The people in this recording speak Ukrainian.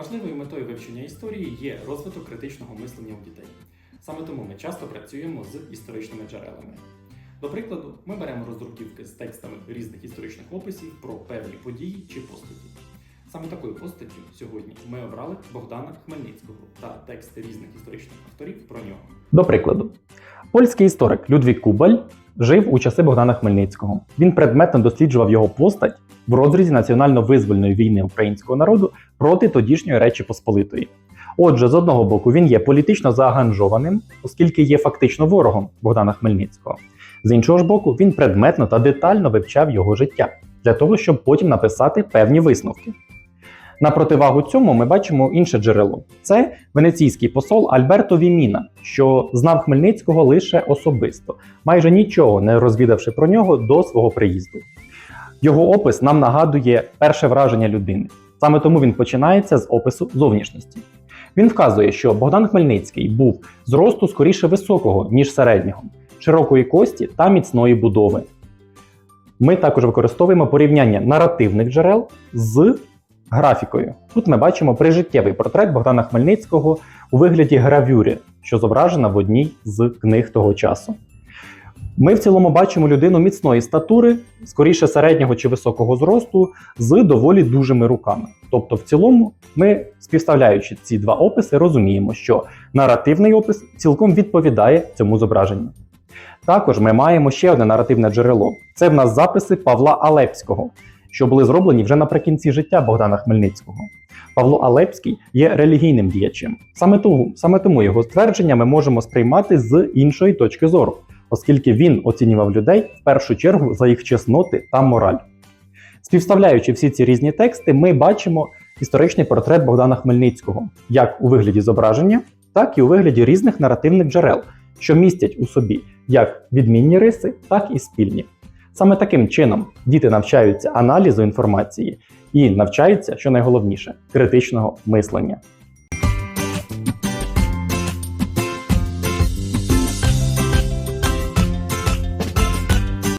Важливою метою вивчення історії є розвиток критичного мислення у дітей. Саме тому ми часто працюємо з історичними джерелами. До прикладу, ми беремо роздруківки з текстами різних історичних описів про певні події чи постаті. Саме такою постаттю сьогодні ми обрали Богдана Хмельницького та тексти різних історичних авторів про нього. До прикладу, польський історик Людвік Кубаль жив у часи Богдана Хмельницького. Він предметно досліджував його постать в розрізі національно-визвольної війни українського народу проти тодішньої Речі Посполитої. Отже, з одного боку, він є політично заангажованим, оскільки є фактично ворогом Богдана Хмельницького. З іншого ж боку, він предметно та детально вивчав його життя для того, щоб потім написати певні висновки. На противагу цьому ми бачимо інше джерело: це венеційський посол Альберто Віміна, що знав Хмельницького лише особисто, майже нічого не розвідавши про нього до свого приїзду. Його опис нам нагадує перше враження людини. Саме тому він починається з опису зовнішності. Він вказує, що Богдан Хмельницький був зросту скоріше високого, ніж середнього, широкої кості та міцної будови. Ми також використовуємо порівняння наративних джерел з графікою. Тут ми бачимо прижиттєвий портрет Богдана Хмельницького у вигляді гравюри, що зображена в одній з книг того часу. Ми в цілому бачимо людину міцної статури, скоріше середнього чи високого зросту, з доволі дужими руками. Тобто, в цілому, ми, співставляючи ці два описи, розуміємо, що наративний опис цілком відповідає цьому зображенню. Також ми маємо ще одне наративне джерело: це в нас записи Павла Алепського, що були зроблені вже наприкінці життя Богдана Хмельницького. Павло Алепський є релігійним діячем. Саме тому, саме тому його ствердження ми можемо сприймати з іншої точки зору, оскільки він оцінював людей в першу чергу за їх чесноти та мораль. Співставляючи всі ці різні тексти, ми бачимо історичний портрет Богдана Хмельницького як у вигляді зображення, так і у вигляді різних наративних джерел, що містять у собі як відмінні риси, так і спільні. Саме таким чином діти навчаються аналізу інформації і навчаються, що найголовніше, критичного мислення.